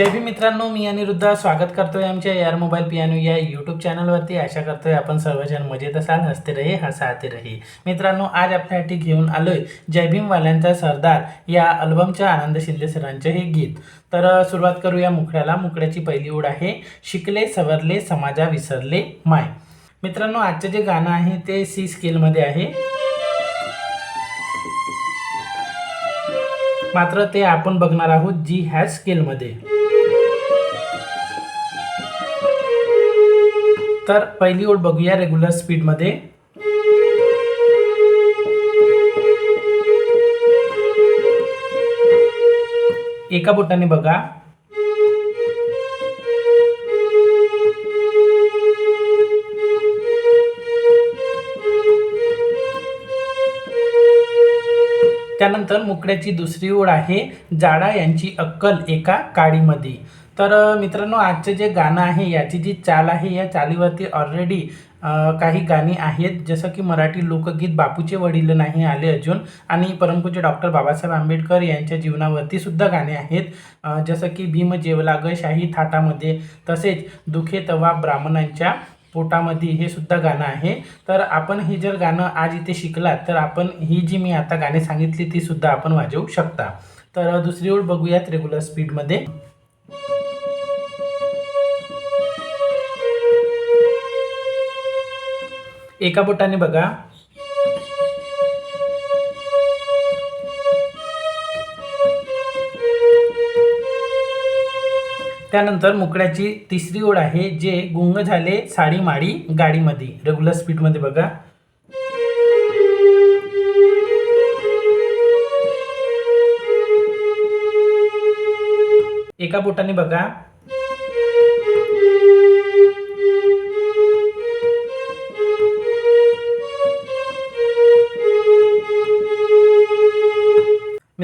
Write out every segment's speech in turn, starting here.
जय भी मित्रांनो मी अनिरुद्ध. स्वागत करतोय आमच्या एअर मोबाईल पियानो या यूट्यूब चॅनलवरती आशा करतोय आपण सर्वजण मजेत असाल हसते रहे हसाते रहे. मित्रांनो आज आपल्यासाठी घेऊन आलोय जय भीमवाल्यांचा सरदार या अल्बमच्या आनंद शिंदे सरांचे हे गीत. तर सुरुवात करूया मुकड्याला मुकड्याची पहिली ओढ आहे शिकले सवरले समाजा विसरले माय. मित्रांनो आजचं जे गाणं आहे ते सी स्केलमध्ये आहे. मात्र ते आपण बघणार आहोत जी ह्या स्केलमध्ये तर पहिली ओळ बघूया रेग्युलर स्पीडमध्ये एका बोटाने बघा. त्यानंतर मुकड्याची दुसरी ओळ आहे जाडा यांची अक्कल एका काडीमध्ये. तर मित्रांनो आजचं जे गाणं आहे याची जी चाल आहे या चालीवरती ऑलरेडी काही गाणी आहेत. जसं की मराठी लोकगीत बापूचे वडील नाही आले अजून आणि परमपूज्य डॉक्टर बाबासाहेब आंबेडकर यांच्या जीवनावरती सुद्धा गाणे आहेत. जसं की भीम जेवला ग शाही थाटामध्ये तसेच दुखे तवा ब्राह्मणांच्या पोटामध्ये हे सुद्धा गाणं आहे. तर आपण हे जर गाणं आज इथे शिकलात तर आपण ही जी मी आता गाणी सांगितली ती सुद्धा आपण वाजवू शकता. तर दुसरी ओळ बघूयात रेग्युलर स्पीडमध्ये एका बोटाने बघा. त्यानंतर मुकड्याची तिसरी ओळ आहे जे गुंग झाले साडी माडी गाडीमध्ये रेग्युलर स्पीडमध्ये बघा. एका बोटाने बघा.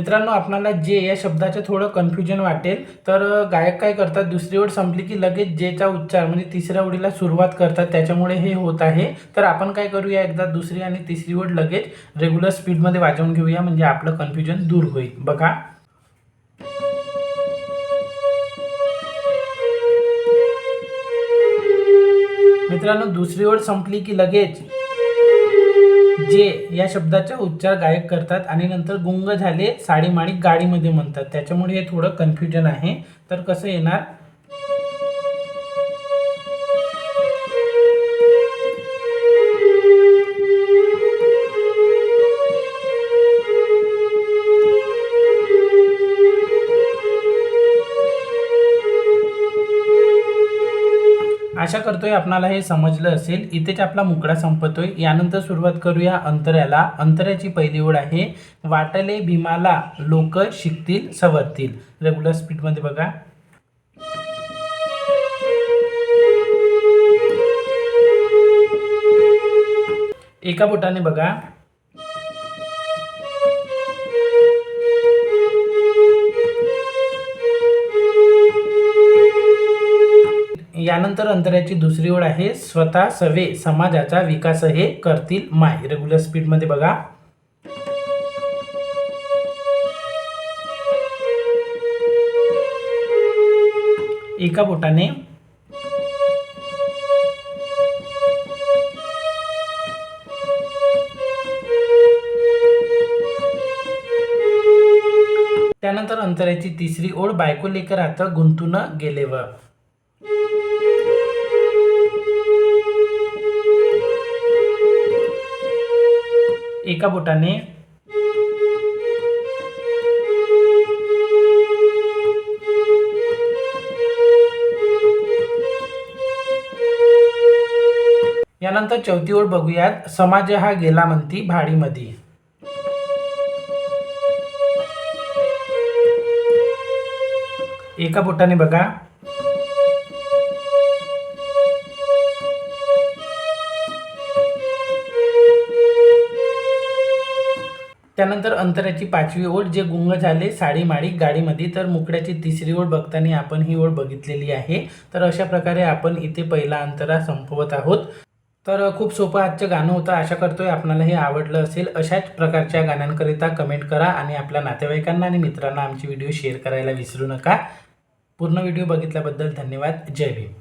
मित्रांनो आपणाला जे या शब्दाचं थोडं कन्फ्युजन वाटेल तर गायक काय करतात? दुसरी ओळ संपली की लगेच जेचा उच्चार म्हणजे तिसऱ्या ओळीला सुरुवात करतात. त्याच्यामुळे हे होत आहे. तर आपण काय करूया एकदा? दुसरी आणि तिसरी ओळ लगेच रेग्युलर स्पीडमध्ये वाजवून घेऊया म्हणजे आपलं कन्फ्युजन दूर होईल. बघा. मित्रांनो दुसरी ओळ संपली की लगेच जे या शब्दाचा उच्चार गायक करतात आणि नंतर गुंग झाले साडीमाडी गाडीमध्ये म्हणतात. त्याच्यामुळे हे थोडं कन्फ्युजन आहे. तर कसं येणार? आशा करतोय आपणाला हे समजलं असेल. इथेच आपला मुकडा संपतोय. यानंतर सुरुवात करूया अंतऱ्याला. अंतऱ्याची पहिली ओळ आहे वाटले भीमाला लोक शिकतील सवरतील. रेग्युलर स्पीडमध्ये बघा. एका बोटाने बघा. त्यानंतर अंतराची दुसरी ओळ आहे स्वतः सवे समाजाचा विकास हे करतील माय. रेग्युलर स्पीडमध्ये बघा. एका बोटाने त्यानंतर अंतराची तिसरी ओळ बायको लेकर आता गुंतून गेले व एका बोटाने यानंतर चौथी ओळ बघूयात. समाज हा गेला म्हणती भाडीमध्ये. एका बोटाने बघा. त्यानंतर अंतराची पाचवी ओळ जे गुंग झाले साडी माडी गाडीमध्ये तर मुकड्याची तिसरी ओळ बघताना आपण ही ओळ बघितलेली आहे. तर अशा प्रकारे आपण इथे पहिला अंतरा संपवत आहोत. तर खूप सोपं आजचं गाणं होतं. आशा करतोय आपणाला हे आवडलं असेल. अशाच प्रकारच्या गाण्यांकरिता कमेंट करा आणि आपल्या नातेवाईकांना आणि मित्रांना आमची व्हिडिओ शेअर करायला विसरू नका. पूर्ण व्हिडिओ बघितल्याबद्दल धन्यवाद. जय भीम.